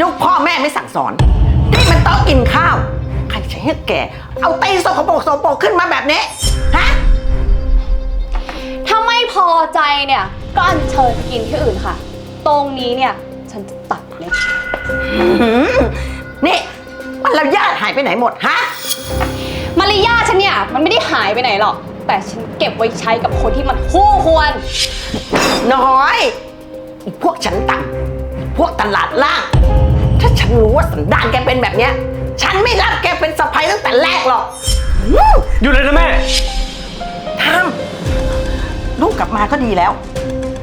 ลูกพ่อแม่ไม่สั่งสอน นี่มันโต๊ะกินข้าว ใครใช้ให้แก เอาตีนสกปรกสกปรกขึ้นมาแบบนี้ ฮะ ถ้าไม่พอใจเนี่ย ก็อัญเชิญกินที่อื่นค่ะ ตรงนี้เนี่ย ฉันจะตัดเล็บหืมนี่ มันระยะหายไปไหนหมดฮะ มารยาทฉันเนี่ย มันไม่ได้หายไปไหนหรอก แต่ฉันเก็บไว้ใช้กับคนที่มันคู่ควร น้อยไอ้พวกฉันต่ำไอ้พวกตลาดล่าง ถ้าฉันรู้ว่าสันดานแกเป็นแบบเนี้ย ฉันไม่รับแกเป็นสะพ้ยตั้งแต่แรกหรอกหืมหยุดเลยนะแม่ทำลูกกลับมาก็ดีแล้ว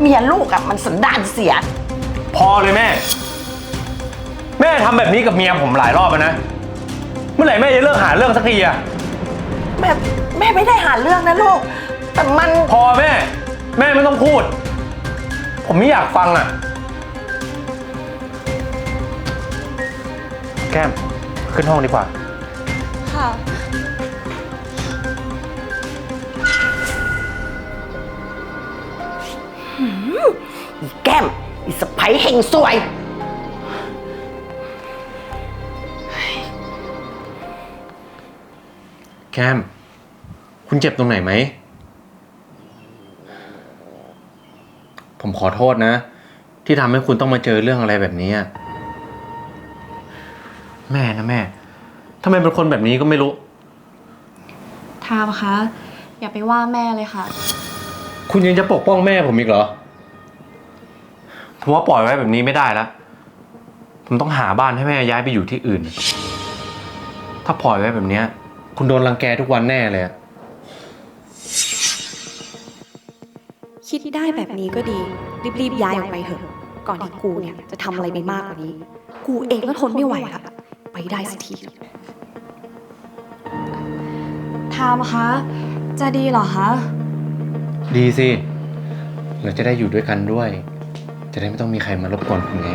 เมียลูกอะมันสันดานเสีย พอเลยแม่ แม่ทำแบบนี้กับเมียผมหลายรอบแล้วนะ เมื่อไหร่แม่จะเลิกหาเรื่องสักทีอะแม่แม่ไม่ได้หาเรื่องนะลูก แต่มัน พอแม่ แม่ไม่ต้องพูด ผมไม่อยากฟังอะ แก้ม ขึ้นห้องดีกว่า ค่ะ อีแก้ม อีสะพ้ยเฮงสวย แก้ม คุณเจ็บตรงไหนไหม ผมขอโทษนะ ที่ทำให้คุณต้องมาเจอเรื่องอะไรแบบนี้อะ แม่นะแม่ทำไมเป็นคนแบบนี้ก็ไม่รู้ ทามคะ อย่าไปว่าแม่เลยค่ะ คุณยังจะปกป้องแม่ผมอีกเหรอ ผมว่าปล่อยไว้แบบนี้ไม่ได้แล้ว ผมต้องหาบ้านให้แม่ย้ายไปอยู่ที่อื่น ถ้าปล่อยไว้แบบเนี้ย คุณโดนรังแกทุกวันแน่เลยอะคิดได้แบบนี้ก็ดี รีบๆย้ายออกไปเถอะ ก่อนที่กูเนี่ยจะทำอะไรไปมากกว่านี้ กูเองก็ทนไม่ไหวละ ไปได้สักที ทามคะ จะดีเหรอคะ ดีสิ เราจะได้อยู่ด้วยกันด้วย จะได้ไม่ต้องมีใครมารบกวนคุณไง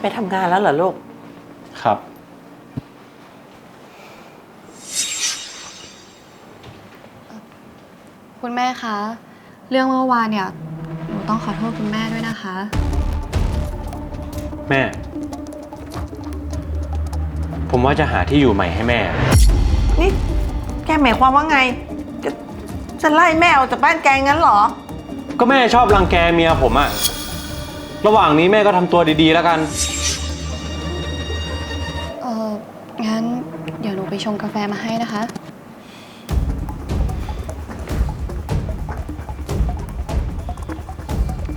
ไปทำงานแล้วเหรอลูก ครับ คุณแม่คะ เรื่องเมื่อวานเนี่ย หนูต้องขอโทษคุณแม่ด้วยนะคะ แม่ ผมว่าจะหาที่อยู่ใหม่ให้แม่ นี่แกหมายความว่าไง จะจะไล่แม่ออกจากบ้านแกงั้นเหรอ ก็แม่ชอบรังแกเมียผมอะ ระหว่างนี้แม่ก็ทำตัวดีๆ แล้วกัน เอองั้นเดี๋ยวหนูไปชงกาแฟมาให้นะคะ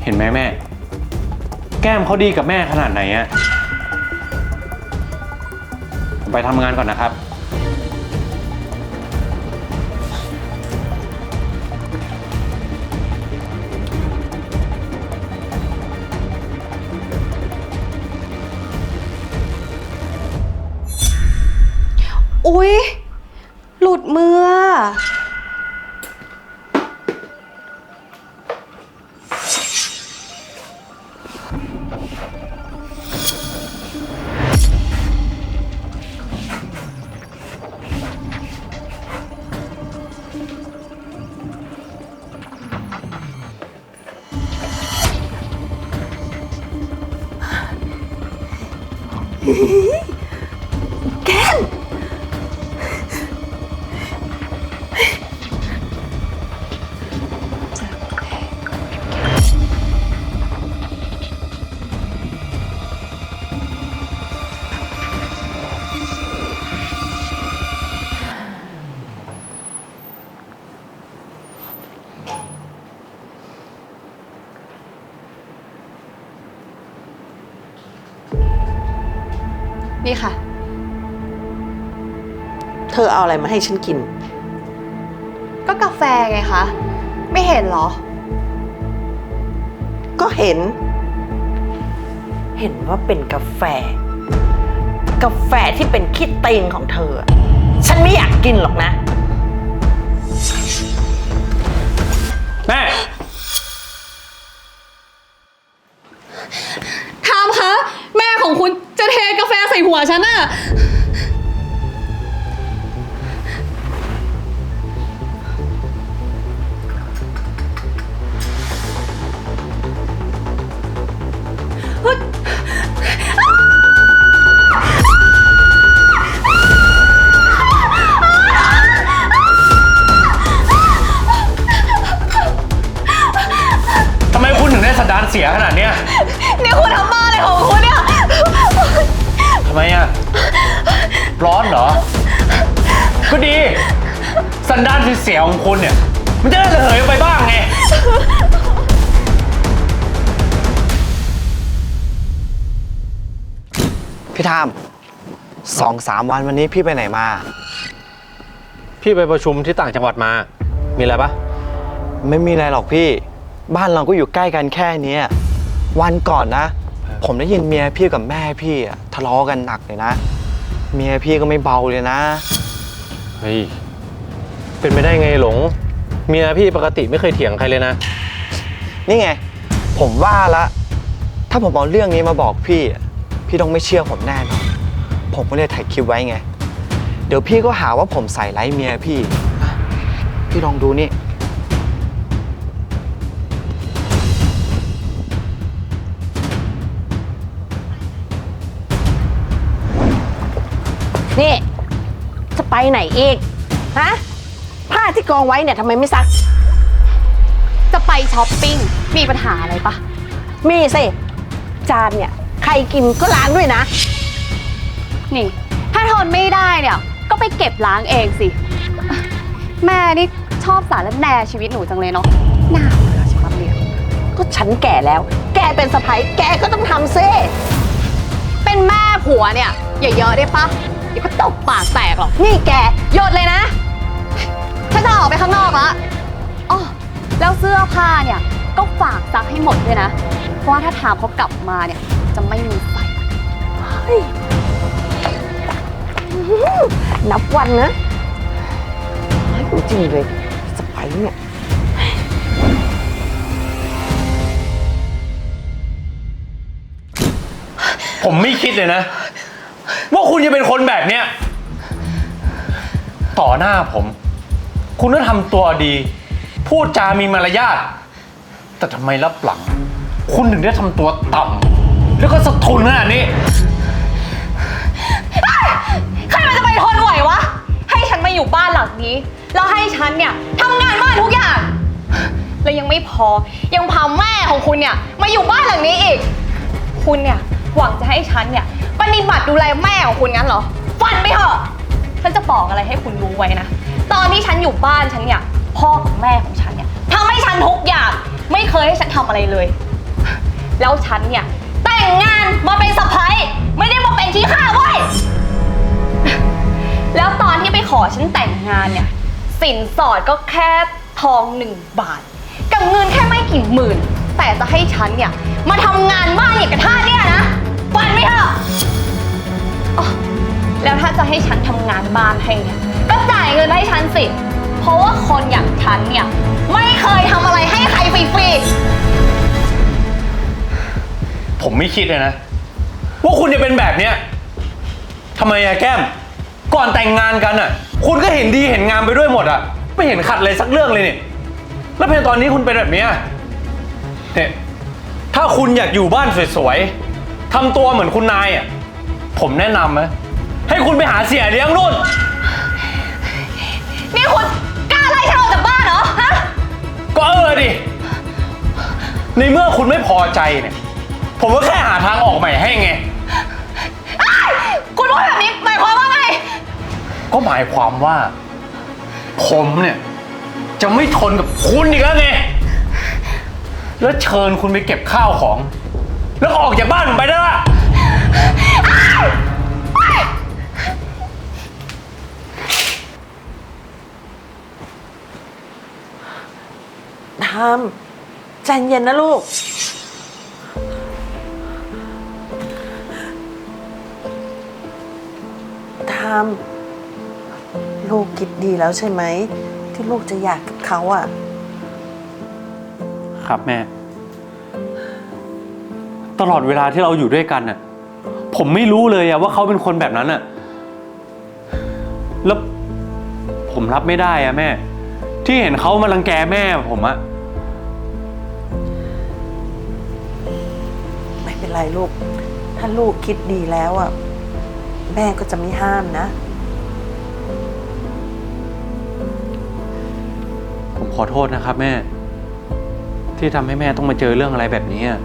เห็นไหมแม่ แก้มเขาดีกับแม่ขนาดไหนอะผมไปทำงานก่อนนะครับ อุ๊ย หลุดมืออะแก้ม นี่ค่ะ เธอเอาอะไรมาให้ฉันกิน ก็กาแฟไงคะ ไม่เห็นเหรอ ก็เห็น เห็นว่าเป็นกาแฟ กาแฟที่เป็นขี้ตีนของเธอ ฉันไม่อยากกินหรอกนะ ฉันอะทำไมพูดถึงได้สัดานเสียขนาดเนี้ย ทำไมอะ ร้อนเหรอ ก็ดี สันดานเสียๆของคุณเนี่ย มันจะได้ระเหยออกไปบ้างไง พี่ทามสองสามวันวันนี้พี่ไปไหนมา พี่ไปประชุมที่ต่างจังหวัดมา มีอะไรปะไม่มีอะไรหรอกพี่ บ้านเราก็อยู่ใกล้กันแค่เนี้ยวันก่อนนะ ผมได้ยินเมียพี่กับแม่พี่อะทะเลาะกันหนักเลยนะ เมียพี่ก็ไม่เบาเลยนะ เฮ้ย เป็นไปได้ไงหลง เมียพี่ปกติไม่เคยเถียงใครเลยนะ นี่ไง ผมว่าละ ถ้าผมเอาเรื่องนี้มาบอกพี่อะพี่ต้องไม่เชื่อผมแน่นอนผมก็เลยถ่ายคลิปไว้ไง เดี๋ยวพี่ก็หาว่าผมใส่ร้ายเมียพี่อะพี่ลองดูนี่ นี่จะไปไหนอีก ฮะ ผ้าที่กองไว้เนี่ยทำไมไม่ซัก จะไปช้อปปิ้ง มีปัญหาอะไรปะ มีสิจานเนี่ย ใครกินก็ล้างด้วยนะ นี่ ถ้าทนไม่ได้เนี่ย ก็ไปเก็บล้างเองสิ แม่นี่ชอบสารแหน่ชีวิตหนูจังเลยเนาะน่าเบื่อชะมัดเลยก็ฉันแก่แล้ว แกเป็นสะพ้ยแกก็ต้องทำซิเป็นแม่ผัวเนี่ย อย่าเยอะได้ปะ เดี๋ยวก็ตบปากแตกหรอก นี่แกหยุดเลยนะ ฉันจะออกไปข้างนอกละอ๋อแล้วเสื้อผ้าเนี่ย ก็ฝากซักให้หมดด้วยนะ เพราะว่าถ้าถามเขากลับมาเนี่ย จะไม่มีใส่นับวันนะ ไม่จริงเลยสะพ้ยเนี่ย ผมไม่คิดเลยนะ ว่าคุณจะเป็นคนแบบเนี้ย ต่อหน้าผม คุณก็ทำตัวดี พูดจามีมารยาท แต่ทำไมรับหลัง คุณถึงได้ทำตัวต่ำแล้วก็สะทุนขนาดนี้ ใครมันจะไปทนไหววะ ให้ฉันมาอยู่บ้านหลังนี้ แล้วให้ฉันเนี่ยทำงานบ้านทุกอย่าง แล้วยังไม่พอ ยังพาแม่ของคุณเนี่ยมาอยู่บ้านหลังนี้อีก คุณเนี่ยหวังจะให้ฉันเนี่ย ปฏิบัติดูแลแม่ของคุณงั้นเหรอ ฟันไปเถอะ ฉันจะบอกอะไรให้คุณรู้ไว้นะ ตอนที่ฉันอยู่บ้านฉันเนี่ย พ่อกับแม่ของฉันเนี่ยทำให้ฉันทุกอย่าง ไม่เคยให้ฉันทำอะไรเลย แล้วฉันเนี่ยแต่งงานมาเป็นสะพ้ยไม่ได้มาเป็นที่ข้าเว้ย แล้วตอนที่ไปขอฉันแต่งงานเนี่ย สินสอดก็แค่ทองหนึ่งบาท กับเงินแค่ไม่กี่หมื่น แต่จะให้ฉันเนี่ยมาทำงานบ้าน จะให้ฉันทำงานบ้านให้เนี่ยก็จ่ายเงินให้ฉันสิ เพราะว่าคนอย่างฉันเนี่ยไม่เคยทำอะไรให้ใครฟรีๆผมไม่คิดเลยนะ ว่าคุณจะเป็นแบบเนี้ยทำไมอะแก้ม ก่อนแต่งงานกันอะคุณก็เห็นดีเห็นงามไปด้วยหมดอะไม่เห็นขัดเลยสักเรื่องเลยเนี่ยแล้วเพียงตอนนี้คุณเป็นแบบเนี้ยเนี่ยถ้าคุณอยากอยู่บ้านสวยๆทำตัวเหมือนคุณนายอะผมแนะนำนะ ให้คุณไปหาเสียเลี้ยงนู่น นี่คุณกล้าไล่ฉันออกจากบ้านเหรอฮะก็เออดิ ในเมื่อคุณไม่พอใจเนี่ย ผมก็แค่หาทางออกใหม่ให้ไง อ้ายคุณพูดแบบนี้หมายความว่าไง ก็หมายความว่า ผมเนี่ย จะไม่ทนกับคุณอีกแล้วไง แล้วเชิญคุณไปเก็บข้าวของ แล้วก็ออกจากบ้านผมไปได้ละ ทำใจเย็นนะลูกทำลูกคิดดีแล้วใช่ไหม ที่ลูกจะอยากกับเขาอะ ครับแม่ ตลอดเวลาที่เราอยู่ด้วยกันน่ะ ผมไม่รู้เลยอะว่าเขาเป็นคนแบบนั้นอะแล้วผมรับไม่ได้อะแม่ ที่เห็นเขามารังแกแม่ผมอะ ไม่เป็นไรลูก ถ้าลูกคิดดีแล้วอะ แม่ก็จะไม่ห้ามนะ ผมขอโทษนะครับแม่ทที่ทำให้แม่ต้องมาเจอเรื่องอะไรแบบนี้อะ